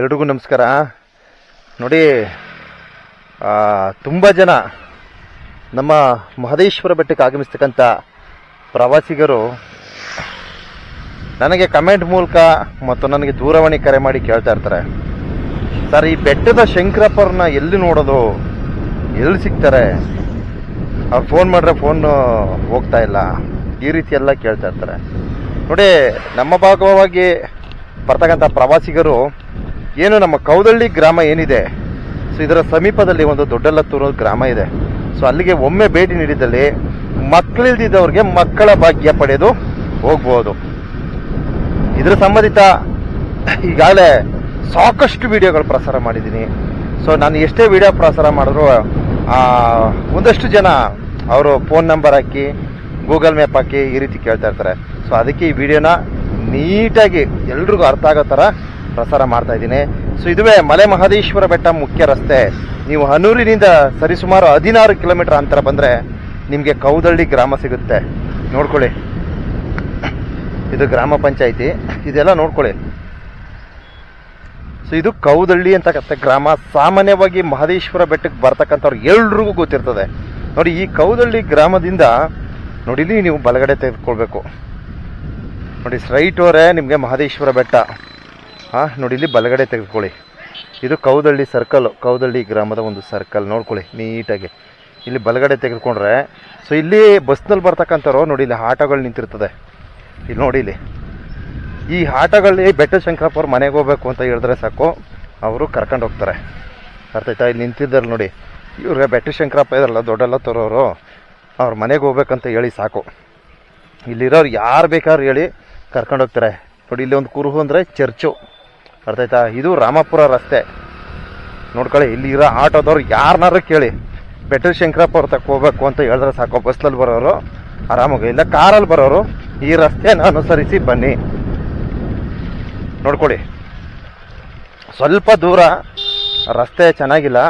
ಎಲ್ರಿಗೂ ನಮಸ್ಕಾರ. ನೋಡಿ ತುಂಬ ಜನ ನಮ್ಮ ಮಹದೇಶ್ವರ ಬೆಟ್ಟಕ್ಕೆ ಆಗಮಿಸ್ತಕ್ಕಂಥ ಪ್ರವಾಸಿಗರು ನನಗೆ ಕಮೆಂಟ್ ಮೂಲಕ ಮತ್ತು ನನಗೆ ದೂರವಾಣಿ ಕರೆ ಮಾಡಿ ಕೇಳ್ತಾ ಇರ್ತಾರೆ. ಸರ್, ಈ ಬೆಟ್ಟದ ಶಂಕರಪ್ಪರನ್ನ ಎಲ್ಲಿ ನೋಡೋದು? ಎಲ್ಲಿ ಸಿಗ್ತಾರೆ? ಅವ್ರು ಫೋನ್ ಮಾಡಿದ್ರೆ ಫೋನ್ ಹೋಗ್ತಾ ಇಲ್ಲ. ಈ ರೀತಿ ಎಲ್ಲ ಕೇಳ್ತಾ ಇರ್ತಾರೆ. ನೋಡಿ, ನಮ್ಮ ಭಾಗವಾಗಿ ಬರ್ತಕ್ಕಂಥ ಪ್ರವಾಸಿಗರು ಏನು ನಮ್ಮ ಕೌದಳ್ಳಿ ಗ್ರಾಮ ಏನಿದೆ, ಸೊ ಇದರ ಸಮೀಪದಲ್ಲಿ ಒಂದು ದೊಡ್ಡಲತ್ತೂರು ಗ್ರಾಮ ಇದೆ. ಸೊ ಅಲ್ಲಿಗೆ ಒಮ್ಮೆ ಭೇಟಿ ನೀಡಿದಲ್ಲಿ ಮಕ್ಕಳಿಲ್ದಿದ್ದವ್ರಿಗೆ ಮಕ್ಕಳ ಭಾಗ್ಯ ಪಡೆದು ಹೋಗ್ಬೋದು. ಇದರ ಸಂಬಂಧಿತ ಈಗಾಗಲೇ ಸಾಕಷ್ಟು ವಿಡಿಯೋಗಳು ಪ್ರಸಾರ ಮಾಡಿದ್ದೀನಿ. ಸೊ ನಾನು ಎಷ್ಟೇ ವಿಡಿಯೋ ಪ್ರಸಾರ ಮಾಡಿದ್ರು ಒಂದಷ್ಟು ಜನ ಅವರು ಫೋನ್ ನಂಬರ್ ಹಾಕಿ ಗೂಗಲ್ ಮ್ಯಾಪ್ ಹಾಕಿ ಈ ರೀತಿ ಕೇಳ್ತಾ ಇರ್ತಾರೆ. ಸೊ ಅದಕ್ಕೆ ಈ ವಿಡಿಯೋನ ನೀಟಾಗಿ ಎಲ್ರಿಗೂ ಅರ್ಥ ಆಗೋ ಥರ ಪ್ರಸಾರ ಮಾಡ್ತಾ ಇದ್ದೀನಿ. ಸೊ ಇದುವೇ ಮಲೆ ಮಹದೇಶ್ವರ ಬೆಟ್ಟ ಮುಖ್ಯ ರಸ್ತೆ. ನೀವು ಹನೂರಿನಿಂದ ಸರಿಸುಮಾರು ಹದಿನಾರು ಕಿಲೋಮೀಟರ್ ಅಂತರ ಬಂದರೆ ನಿಮಗೆ ಕೌದಳ್ಳಿ ಗ್ರಾಮ ಸಿಗುತ್ತೆ. ನೋಡ್ಕೊಳ್ಳಿ. ಇದು ಗ್ರಾಮ ಪಂಚಾಯಿತಿ. ಇದೆಲ್ಲ ನೋಡ್ಕೊಳ್ಳಿ. ಸೊ ಇದು ಕೌದಳ್ಳಿ ಅಂತಕ್ಕಂಥ ಗ್ರಾಮ. ಸಾಮಾನ್ಯವಾಗಿ ಮಹದೇಶ್ವರ ಬೆಟ್ಟಕ್ಕೆ ಬರ್ತಕ್ಕಂಥವ್ರು ಎಲ್ರಿಗೂ ಗೊತ್ತಿರ್ತದೆ. ನೋಡಿ, ಈ ಕೌದಳ್ಳಿ ಗ್ರಾಮದಿಂದ ನೋಡಿಲಿ ನೀವು ಬಲಗಡೆ ತೆಗೆದುಕೊಳ್ಬೇಕು. ನೋಡಿ ಸ್ಟ್ರೈಟ್ ಹೋರೆ ನಿಮಗೆ ಮಹದೇಶ್ವರ ಬೆಟ್ಟ. ಹಾಂ, ನೋಡಿ, ಇಲ್ಲಿ ಬಲಗಡೆ ತೆಗೆದುಕೊಳ್ಳಿ. ಇದು ಕೌದಳ್ಳಿ ಸರ್ಕಲ್ ಕೌದಳ್ಳಿ ಗ್ರಾಮದ ಒಂದು ಸರ್ಕಲ್ ನೋಡ್ಕೊಳ್ಳಿ, ನೀಟಾಗಿ. ಇಲ್ಲಿ ಬಲಗಡೆ ತೆಗೆದುಕೊಂಡ್ರೆ ಸೊ ಇಲ್ಲಿ ಬಸ್ನಲ್ಲಿ ಬರ್ತಕ್ಕಂಥವ್ರು, ನೋಡಿ, ಇಲ್ಲಿ ಆಟೋಗಳು ನಿಂತಿರ್ತದೆ. ಇಲ್ಲಿ ನೋಡಿ, ಇಲ್ಲಿ. ಈ ಆಟೋಗಳಲ್ಲಿ ಬೆಟ್ಟ ಶಂಕರಪ್ಪ ಅವ್ರ ಮನೆಗೆ ಹೋಗ್ಬೇಕು ಅಂತ ಹೇಳಿದ್ರೆ ಸಾಕು, ಅವರು ಕರ್ಕೊಂಡು ಹೋಗ್ತಾರೆ. ಅರ್ಥ ಆಯ್ತಾ? ಇಲ್ಲಿ ನಿಂತಿದ್ದಾರೆ ನೋಡಿ. ಇವ್ರಿಗೆ ಬೆಟ್ಟ ಶಂಕರಪ್ಪ ಇದಾರಲ್ಲ, ದೊಡ್ಡಲ್ಲ ತರೋರು ಅವ್ರ ಮನೆಗೆ ಹೋಗ್ಬೇಕಂತ ಹೇಳಿ ಸಾಕು. ಇಲ್ಲಿರೋರು ಯಾರು ಬೇಕಾದ್ರೂ ಹೇಳಿ ಕರ್ಕೊಂಡು ಹೋಗ್ತಾರೆ. ನೋಡಿ, ಇಲ್ಲಿ ಒಂದು ಕುರುಹು ಅಂದರೆ ಚರ್ಚು. ಅರ್ಥ ಆಯ್ತಾ? ಇದು ರಾಮಪುರ ರಸ್ತೆ. ನೋಡ್ಕೊಳ್ಳಿ, ಇಲ್ಲಿ ಇರೋ ಆಟೋದವ್ರು ಯಾರನ್ನಾರು ಕೇಳಿ, ಪೆಟ್ರೋಲ್ ಶಂಕರಪ್ಪ ಅವ್ರ ತಕ್ಕ ಹೋಗ್ಬೇಕು ಅಂತ ಹೇಳಿದ್ರೆ ಸಾಕು. ಬಸ್ಲಲ್ಲಿ ಬರೋರು, ಆರಾಮಾಗಿ. ಇಲ್ಲ, ಕಾರಲ್ಲಿ ಬರೋರು, ಈ ರಸ್ತೆನ ಅನುಸರಿಸಿ ಬನ್ನಿ. ನೋಡ್ಕೊಳ್ಳಿ. ಸ್ವಲ್ಪ ದೂರ ರಸ್ತೆ ಚೆನ್ನಾಗಿಲ್ಲ.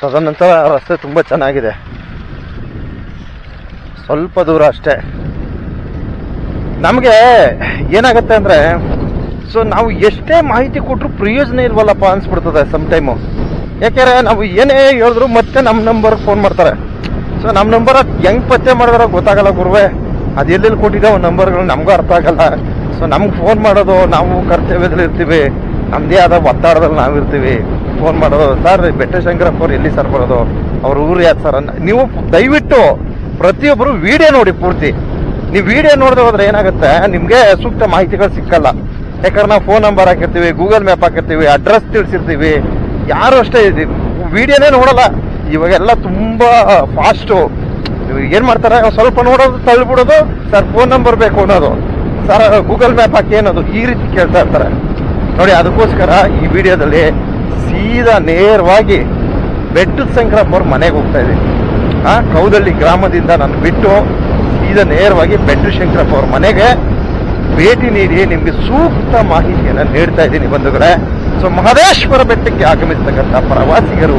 ತದನಂತರ ರಸ್ತೆ ತುಂಬ ಚೆನ್ನಾಗಿದೆ. ಸ್ವಲ್ಪ ದೂರ ಅಷ್ಟೇ. ನಮಗೆ ಏನಾಗುತ್ತೆ ಅಂದರೆ ಸೊ ನಾವು ಎಷ್ಟೇ ಮಾಹಿತಿ ಕೊಟ್ಟರು ಪ್ರಯೋಜನ ಇಲ್ವಲ್ಲಪ್ಪ ಅನ್ಸ್ಬಿಡ್ತದೆ ಸಮ್ ಟೈಮು ಯಾಕೆಂದ್ರೆ ನಾವು ಏನೇ ಹೇಳಿದ್ರು ಮತ್ತೆ ನಮ್ಮ ನಂಬರ್ಗೆ ಫೋನ್ ಮಾಡ್ತಾರೆ. ಸೊ ನಮ್ಮ ನಂಬರ್ ಹೆಂಗೆ ಪತ್ತೆ ಮಾಡಿದ್ರೆ ಗೊತ್ತಾಗಲ್ಲ ಗುರುವೆ. ಅದು ಎಲ್ಲೆಲ್ಲಿ ಕೊಟ್ಟಿದ್ದಾವೆ ನಂಬರ್ಗಳು ನಮಗೂ ಅರ್ಥ ಆಗಲ್ಲ. ಸೊ ನಮ್ಗೆ ಫೋನ್ ಮಾಡೋದು ನಾವು ಕರ್ತವ್ಯದಲ್ಲಿ ಇರ್ತೀವಿ. ನಮ್ಮದೇ ಆದ ಒತ್ತಡದಲ್ಲಿ ನಾವಿರ್ತೀವಿ ಫೋನ್ ಮಾಡೋದು ಸರ್ ಬೆಟ್ಟ ಶಂಕರಪ್ಪ ಅವ್ರು ಎಲ್ಲಿ ಸರ್ ಬರೋದು? ಅವ್ರ ಊರು ಯಾರು ಸರ್ ನೀವು ದಯವಿಟ್ಟು ಪ್ರತಿಯೊಬ್ಬರು ವಿಡಿಯೋ ನೋಡಿ ಪೂರ್ತಿ. ನೀವು ವಿಡಿಯೋ ನೋಡದೆ ಹೋದ್ರೆ ಏನಾಗುತ್ತೆ? ನಿಮಗೆ ಸೂಕ್ತ ಮಾಹಿತಿಗಳು ಸಿಕ್ಕಲ್ಲ. ಯಾಕಂದ್ರೆ ನಾವು ಫೋನ್ ನಂಬರ್ ಹಾಕಿರ್ತೀವಿ ಗೂಗಲ್ ಮ್ಯಾಪ್ ಹಾಕಿರ್ತೀವಿ ಅಡ್ರೆಸ್ ತಿಳಿಸಿರ್ತೀವಿ. ಯಾರು ಅಷ್ಟೇ ವಿಡಿಯೋನೇ ನೋಡಲ್ಲ. ಇವಾಗೆಲ್ಲ ತುಂಬಾ ಫಾಸ್ಟು ಏನು ಮಾಡ್ತಾರೆ? ಸ್ವಲ್ಪ ನೋಡೋದು, ತಳ್ಳಿಬಿಡೋದು, ಸರ್ ಫೋನ್ ನಂಬರ್ ಬೇಕು ಅನ್ನೋದು. ಸರ್ ಗೂಗಲ್ ಮ್ಯಾಪ್ ಹಾಕಿ ಅನ್ನೋದು ಈ ರೀತಿ ಕೇಳ್ತಾ ಇರ್ತಾರೆ. ನೋಡಿ, ಅದಕ್ಕೋಸ್ಕರ ಈ ವಿಡಿಯೋದಲ್ಲಿ ಸೀದಾ ನೇರವಾಗಿ ಬೆಟ್ಟದ ಶಂಕರಪ್ಪ ಅವ್ರ ಮನೆಗೆ ಹೋಗ್ತಾ ಇದ್ದೀನಿ. ಆ ಕೌದಳ್ಳಿ ಗ್ರಾಮದಿಂದ ನಾನು ಬಿಟ್ಟು ಸೀದಾ ನೇರವಾಗಿ ಬೆಟ್ಟು ಶಂಕರಪ್ಪ ಅವ್ರ ಮನೆಗೆ ಭೇಟಿ ನೀಡಿ ನಿಮಗೆ ಸೂಕ್ತ ಮಾಹಿತಿಯನ್ನು ನೀಡ್ತಾ ಇದ್ದೀನಿ ಬಂಧುಗಳೇ. ಸೊ, ಮಹದೇಶ್ವರ ಬೆಟ್ಟಕ್ಕೆ ಆಗಮಿಸ್ತಕ್ಕಂಥ ಪ್ರವಾಸಿಗರು,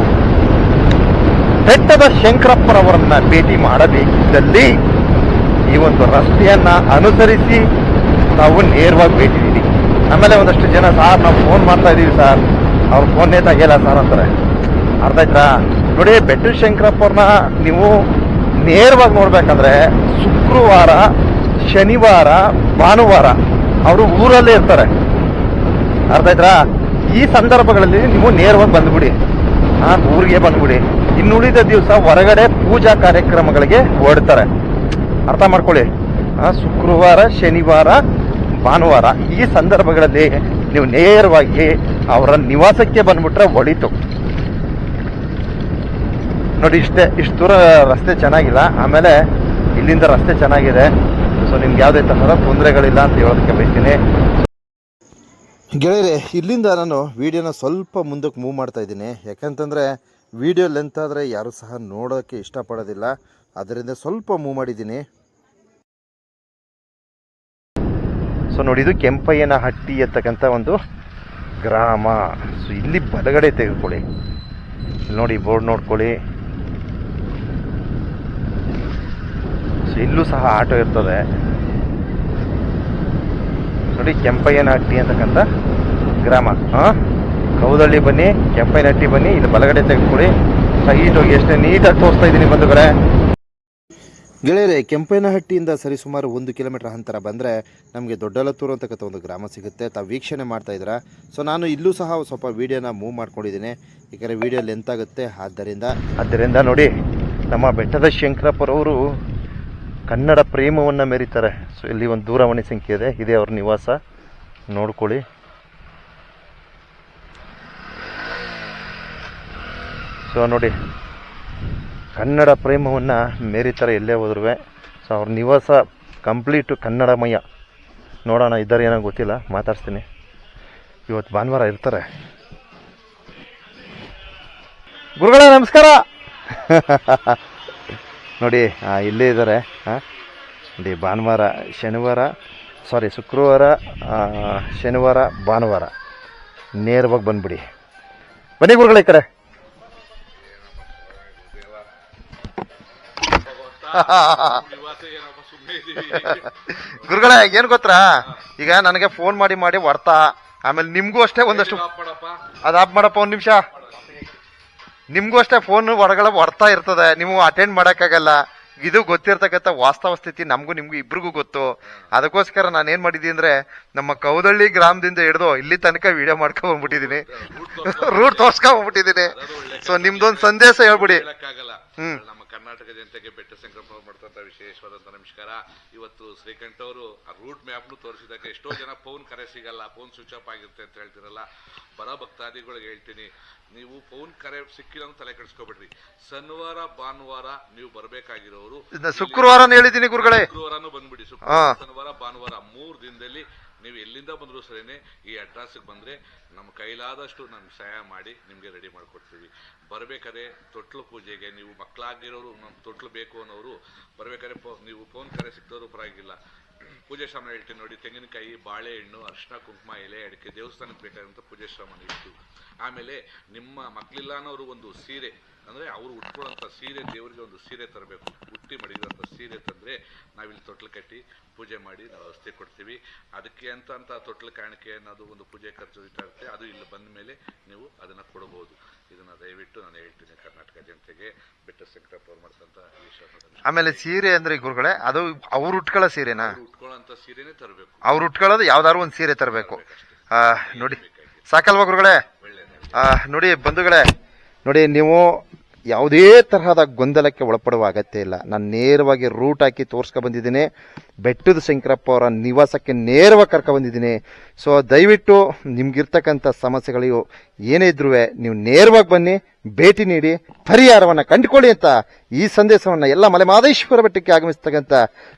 ಬೆಟ್ಟದ ಶಂಕರಪ್ಪರವರನ್ನ ಭೇಟಿ ಮಾಡಬೇಕಿದ್ದಲ್ಲಿ ಈ ಒಂದು ರಸ್ತೆಯನ್ನ ಅನುಸರಿಸಿ ನಾವು ನೇರವಾಗಿ ಭೇಟಿ ನೀಡಿ. ಆಮೇಲೆ ಒಂದಷ್ಟು ಜನ, ಸಾರ್, ನಾವು ಫೋನ್ ಮಾಡ್ತಾ ಇದೀವಿ, ಸರ್. ಅವ್ರ ಫೋನ್ನೇ ನೇತಾಗಿಲ್ಲ ಸರ್, ಅಂತಾರೆ. ಅರ್ಥ ಆಯ್ತಾ? ನೋಡಿ ಬೆಟ್ಟದ ಶಂಕರಪ್ಪರನ್ನ ನೀವು ನೇರವಾಗಿ ನೋಡ್ಬೇಕಂದ್ರೆ ಶುಕ್ರವಾರ, ಶನಿವಾರ, ಭಾನುವಾರ ಅವರು ಊರಲ್ಲೇ ಇರ್ತಾರೆ. ಅರ್ಥ ಆಯ್ತಾ ಈ ಸಂದರ್ಭಗಳಲ್ಲಿ ನೀವು ನೇರವಾಗಿ ಬಂದ್ಬಿಡಿ. ಆ ಊರಿಗೆ ಬಂದ್ಬಿಡಿ. ಇನ್ನುಳಿದ ದಿವಸ ಹೊರಗಡೆ ಪೂಜಾ ಕಾರ್ಯಕ್ರಮಗಳಿಗೆ ಓಡ್ತಾರೆ ಅರ್ಥ ಮಾಡ್ಕೊಳ್ಳಿ. ಶುಕ್ರವಾರ, ಶನಿವಾರ, ಭಾನುವಾರ ಈ ಸಂದರ್ಭಗಳಲ್ಲಿ ನೀವು ನೇರವಾಗಿ ಅವರ ನಿವಾಸಕ್ಕೆ ಬಂದ್ಬಿಟ್ರೆ ಒಳಿತು ನೋಡಿ ಇಷ್ಟೇ ಇಷ್ಟು ದೂರ ರಸ್ತೆ ಚೆನ್ನಾಗಿಲ್ಲ. ಆಮೇಲೆ ಇಲ್ಲಿಂದ ರಸ್ತೆ ಚೆನ್ನಾಗಿದೆ. ಸೊ ನಿಮ್ಗೆ ಯಾವುದೇ ಥರದ ತೊಂದರೆಗಳಿಲ್ಲ ಅಂತ ಹೇಳೋದಕ್ಕೆ ಬಯಸ್ತೀನಿ. ಗೆಳೆಯರೆ ಇಲ್ಲಿಂದ ನಾನು ವೀಡಿಯೋನ ಸ್ವಲ್ಪ ಮುಂದಕ್ಕೆ ಮೂವ್ ಮಾಡ್ತಾ ಇದ್ದೀನಿ. ಯಾಕಂತಂದರೆ ವಿಡಿಯೋ ಲೆಂತ್ ಆದರೆ ಯಾರೂ ಸಹ ನೋಡೋಕ್ಕೆ ಇಷ್ಟಪಡೋದಿಲ್ಲ. ಅದರಿಂದ ಸ್ವಲ್ಪ ಮೂವ್ ಮಾಡಿದ್ದೀನಿ. ಸೊ ನೋಡಿ ಇದು ಕೆಂಪಯ್ಯನ ಹಟ್ಟಿ ಎತ್ತಕ್ಕಂಥ ಒಂದು ಗ್ರಾಮ. ಸೊ ಇಲ್ಲಿ ಬಲಗಡೆ ತೆಗೆದುಕೊಳ್ಳಿ. ನೋಡಿ ಬೋರ್ಡ್ ನೋಡ್ಕೊಳ್ಳಿ. ಇಲ್ಲೂ ಸಹ ಆಟೋ ಇರ್ತದೆ. ನೋಡಿ ಕೆಂಪಯ್ಯನ ಹಟ್ಟಿ ಅಂತಕ್ಕಂಥ ಗ್ರಾಮ. ಹಾಂ? ಕೌದಳ್ಳಿ ಬನ್ನಿ ಕೆಂಪಯ್ಯನಹಟ್ಟಿ ಬನ್ನಿ ಇದು ಬಲಗಡೆ ತೆಗೆದುಕೊಳ್ಳಿ ಸೈಟ್ ಹೋಗಿ ಎಷ್ಟೇ ನೀಟಾಗಿ ತೋರಿಸ್ತಾ ಇದ್ದೀನಿ ಬಂಧುಗಳೇ. ಗೆಳೆಯರೆ ಕೆಂಪೇನಹಟ್ಟಿಯಿಂದ ಸರಿಸುಮಾರು ಒಂದು ಕಿಲೋಮೀಟರ್ ಅಂತರ ಬಂದರೆ ನಮಗೆ ದೊಡ್ಡಲತ್ತೂರು ಅಂತಕ್ಕಂಥ ಒಂದು ಗ್ರಾಮ ಸಿಗುತ್ತೆ. ತಾವು ವೀಕ್ಷಣೆ ಮಾಡ್ತಾ ಇದ್ದೀರಾ? ಸೊ ನಾನು ಇಲ್ಲೂ ಸಹ ಸ್ವಲ್ಪ ವೀಡಿಯೋನ ಮೂವ್ ಮಾಡ್ಕೊಂಡಿದ್ದೀನಿ. ಏಕೆಂದರೆ ವೀಡಿಯೋ ಲೆಂತ್ ಆಗುತ್ತೆ. ಆದ್ದರಿಂದ ಆದ್ದರಿಂದ ನೋಡಿ ನಮ್ಮ ಬೆಟ್ಟದ ಶಂಕರಪ್ಪರವರು ಕನ್ನಡ ಪ್ರೇಮವನ್ನು ಮೆರೀತಾರೆ. ಸೊ ಇಲ್ಲಿ ಒಂದು ದೂರವಾಣಿ ಸಂಖ್ಯೆ ಇದೆ. ಇದೇ ಅವ್ರ ನಿವಾಸ. ನೋಡ್ಕೊಳ್ಳಿ. ಸೊ ನೋಡಿ. ಕನ್ನಡ ಪ್ರೇಮವನ್ನು ಮೇರಿತಾರೆ ಎಲ್ಲೇ ಹೋದ್ರೂ ಸೊ ಅವ್ರ ನಿವಾಸ ಕಂಪ್ಲೀಟು ಕನ್ನಡಮಯ. ನೋಡೋಣ, ಇದ್ದಾರೆ ಏನೋ ಗೊತ್ತಿಲ್ಲ. ಮಾತಾಡ್ತೀನಿ ಇವತ್ತು ಭಾನುವಾರ ಇರ್ತಾರೆ. ಗುರುಗಳ, ನಮಸ್ಕಾರ! ನೋಡಿ ಇಲ್ಲಿ ಇಲ್ಲೇ ಇದ್ದಾರೆ. ನೋಡಿ, ಭಾನುವಾರ, ಶನಿವಾರ ಸಾರಿ ಶುಕ್ರವಾರ ಶನಿವಾರ, ಭಾನುವಾರ. ನೇರವಾಗಿ ಬಂದ್ಬಿಡಿ. ಬನ್ನಿ ಗುರುಗಳೇ ಕಡೆ. ಗುರುಗಳೇ, ಏನು ಗೊತ್ತಾ? ಈಗ ನನಗೆ ಫೋನ್ ಮಾಡಿ ಮಾಡಿ ಹೊಡ್ತಾ, ಆಮೇಲೆ ನಿಮಗೂ ಅಷ್ಟೇ ಒಂದಷ್ಟು ಅದು ಆಪ್ ಮಾಡಪ್ಪ ಒಂದು ನಿಮಿಷ. ನಿಮಗೂ ಅಷ್ಟೇ ಫೋನ್ ಹೊರಗಡೆ ಹೊಡ್ತಾ ಇರ್ತದೆ. ನೀವು ಅಟೆಂಡ್ ಮಾಡಕ್ಕಾಗಲ್ಲ. ಇದು ಗೊತ್ತಿರ್ತಕ್ಕಂಥ ವಾಸ್ತವ ಸ್ಥಿತಿ ನಮಗೂ ನಿಮಗೂ ಇಬ್ರಿಗೂ ಗೊತ್ತು. ಅದಕ್ಕೋಸ್ಕರ ನಾನು ಏನು ಮಾಡಿದ್ದೀನಿ ಅಂದ್ರೆ ನಮ್ಮ ಕೌದಳ್ಳಿ ಗ್ರಾಮದಿಂದ ಹಿಡಿದು ಇಲ್ಲಿ ತನಕ ವಿಡಿಯೋ ಮಾಡ್ಕೊಂಡ್ ಬಂದ್ಬಿಟ್ಟಿದೀನಿ ರೂಟ್ ತೋರ್ಸ್ಕೊಂಡ್ ಬಂದ್ಬಿಟ್ಟಿದೀನಿ ಸೊ ನಿಮ್ದೊಂದು ಸಂದೇಶ ಹೇಳ್ಬಿಡಿ. ಹ್ಞೂ ಕರ್ನಾಟಕ ಜನತೆಗೆ ಬೆಟ್ಟ ಸಂಕ್ರಮಣ ಮಾಡ್ತಾ ವಿಶೇಷವಾದಂತ ನಮಸ್ಕಾರ. ಇವತ್ತು ಶ್ರೀಕಂಠ ಅವರು ಆ ರೂಟ್ ಮ್ಯಾಪ್ನು ತೋರಿಸಿದಾಗ ಎಷ್ಟೋ ಜನ ಫೋನ್ ಕರೆ ಸಿಗಲ್ಲ ಫೋನ್ ಸ್ವಿಚ್ ಆಫ್ ಆಗಿರುತ್ತೆ ಅಂತ ಹೇಳ್ತಿರಲ್ಲ. ಬರೋ ಭಕ್ತಾದಿಗಳಿಗೆ ಹೇಳ್ತೀನಿ ನೀವು ಫೋನ್ ಕರೆ ಸಿಕ್ಕಿಲ್ಲ ಅಂತ ತಲೆ ಕೆಡಿಸ್ಕೊಬೇಡ್ರಿ. ಶನಿವಾರ ಭಾನುವಾರ ನೀವು ಬರಬೇಕಾಗಿರೋರು ಶುಕ್ರವಾರ ಶುಕ್ರವಾರನೇ ಹೇಳಿದ್ದೀನಿ ಗುರುಗಳೇ. ಶುಕ್ರವಾರನೂ ಬಂದ್ಬಿಡಿ. ಶುಕ್ರವಾರ ಶನಿವಾರ ಭಾನುವಾರ ಮೂರು ದಿನದಲ್ಲಿ ನೀವು ಎಲ್ಲಿಂದ ಬಂದರೂ ಸರಿನೇ ಈ ಅಡ್ರೆಸ್ಗೆ ಬಂದರೆ ನಮ್ಮ ಕೈಲಾದಷ್ಟು ನಾನು ಸಹಾಯ ಮಾಡಿ ನಿಮಗೆ ರೆಡಿ ಮಾಡಿಕೊಡ್ತೀವಿ. ಬರಬೇಕಾದ್ರೆ ತೊಟ್ಲು ಪೂಜೆಗೆ ನೀವು ಮಕ್ಕಳಾಗಿರೋರು, ನಮ್ಮ ತೊಟ್ಲು ಬೇಕು ಅನ್ನೋರು ಬರಬೇಕಾದ್ರೆ ಫೋ ನೀವು ಫೋನ್ ಕರೆ ಸಿಕ್ತೋರು ಪರವಾಗಿಲ್ಲ. ಪೂಜೆ ಶ್ರಮ ಹೇಳ್ತೀನಿ ನೋಡಿ, ತೆಂಗಿನಕಾಯಿ, ಬಾಳೆಹಣ್ಣು ಅರ್ಶಿನ ಕುಂಕುಮ, ಎಲೆ, ಅಡಿಕೆ ದೇವಸ್ಥಾನಕ್ಕೆ ಬೇಕಾದಂಥ ಪೂಜೆ ಶ್ರಮನ ಇಟ್ಟು, ಆಮೇಲೆ ನಿಮ್ಮ ಮಕ್ಕಳಿಲ್ಲ ಅನ್ನೋರು ಒಂದು ಸೀರೆ, ಅಂದರೆ ಅವರು ಉಟ್ಕೊಳ್ಳೋಂಥ ಸೀರೆ, ದೇವರಿಗೆ ಒಂದು ಸೀರೆ ತರಬೇಕು. ಹುಟ್ಟಿ ಮಡಿಗಿರೋಂಥ ಸೀರೆ ತಂದರೆ ನಾವಿಲ್ಲಿ ತೊಟ್ಲು ಕಟ್ಟಿ ಪೂಜೆ ಮಾಡಿ ನಾವು ವ್ಯವಸ್ಥೆ ಕೊಡ್ತೀವಿ. ಅದಕ್ಕೆ ಅಂತ ಅಂತ ತೊಟ್ಲು ಕಾಣಿಕೆ ಅನ್ನೋದು ಒಂದು ಪೂಜೆ ಖರ್ಚು ಇಟ್ಟಾಗುತ್ತೆ ಅದು ಇಲ್ಲಿ ಬಂದ ಮೇಲೆ ನೀವು ಅದನ್ನು ಕೊಡಬಹುದು. ಇದನ್ನು ದಯವಿಟ್ಟು ನಾನು ಹೇಳ್ತೀನಿ ಕರ್ನಾಟಕ ಜನತೆಗೆ ಬೆಟ್ಟ ಮಾಡ್ತಂಥ ವಿಶ್ವಾಸ ಆಮೇಲೆ ಸೀರೆ ಅಂದ್ರೆ ಗುರುಗಳೇ ಅದು ಅವ್ರು ಉಟ್ಕೊಳ್ಳೋ ಸೀರೆನಾ? ಉಟ್ಕೊಳ್ಳೋಂಥ ಸೀರೆನೇ ತರಬೇಕು. ಅವ್ರು ಉಟ್ಕೊಳ್ಳೋದು ಯಾವ್ದಾದ್ರು ಒಂದು ಸೀರೆ ತರಬೇಕು. ನೋಡಿ. ಸಾಕಲ್ವಾ ಗುರುಗಳೇ? ನೋಡಿ ಬಂಧುಗಳೇ ನೋಡಿ ನೀವು ಯಾವುದೇ ತರಹದ ಗೊಂದಲಕ್ಕೆ ಒಳಪಡುವ ಅಗತ್ಯ ಇಲ್ಲ. ನಾನು ನೇರವಾಗಿ ರೂಟ್ ಹಾಕಿ ತೋರಿಸ್ಕೊ ಬಂದಿದ್ದೀನಿ. ಬೆಟ್ಟದ ಶಂಕರಪ್ಪ ಅವರ ನಿವಾಸಕ್ಕೆ ನೇರವಾಗಿ ಕರ್ಕೊ ಬಂದಿದ್ದೀನಿ. ಸೊ ದಯವಿಟ್ಟು ನಿಮ್ಗಿರ್ತಕ್ಕಂಥ ಸಮಸ್ಯೆಗಳಿಗೂ ಏನೇ ಇದ್ರೂ ನೀವು ನೇರವಾಗಿ ಬನ್ನಿ, ಭೇಟಿ ನೀಡಿ, ಪರಿಹಾರವನ್ನು ಕಂಡುಕೊಳ್ಳಿ ಅಂತ ಈ ಸಂದೇಶವನ್ನು ಎಲ್ಲ ಮಲೆಮಾದೇಶ್ವರ ಬೆಟ್ಟಕ್ಕೆ ಆಗಮಿಸ್ತಕ್ಕಂಥ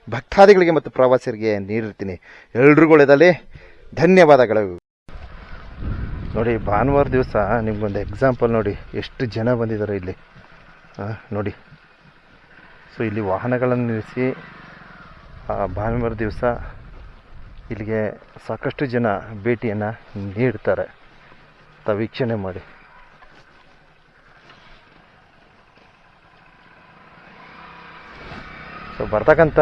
ಭಕ್ತಾದಿಗಳಿಗೆ ಮತ್ತು ಪ್ರವಾಸಿಗರಿಗೆ ನೀಡಿರ್ತೀನಿ. ಎಲ್ರಿಗೂ ಒಳ್ಳೆಯದಲ್ಲಿ ಧನ್ಯವಾದಗಳು. ನೋಡಿ, ಭಾನುವಾರ ದಿವಸ ನಿಮ್ಗೊಂದು ಎಕ್ಸಾಂಪಲ್ ನೋಡಿ, ಎಷ್ಟು ಜನ ಬಂದಿದ್ದಾರೆ ಇಲ್ಲಿ. ನೋಡಿ. ಸೊ ಇಲ್ಲಿ ವಾಹನಗಳನ್ನು ನಿಲ್ಲಿಸಿ ಭಾನುವಾರ ದಿವಸ ಇಲ್ಲಿಗೆ ಸಾಕಷ್ಟು ಜನ ಭೇಟಿಯನ್ನು ನೀಡ್ತಾರೆ. ತ ವೀಕ್ಷಣೆ ಮಾಡಿ. ಸೊ ಬರ್ತಕ್ಕಂಥ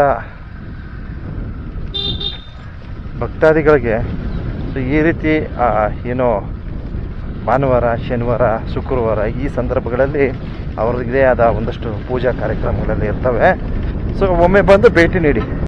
ಭಕ್ತಾದಿಗಳಿಗೆ ಸೊ ಈ ರೀತಿ ಏನೋ ಭಾನುವಾರ, ಶನಿವಾರ, ಶುಕ್ರವಾರ ಈ ಸಂದರ್ಭಗಳಲ್ಲಿ ಅವ್ರದ್ದೇ ಆದ ಒಂದಷ್ಟು ಪೂಜಾ ಕಾರ್ಯಕ್ರಮಗಳಲ್ಲಿ ಇರ್ತವೆ. ಸೊ ಒಮ್ಮೆ ಬಂದು ಭೇಟಿ ನೀಡಿ.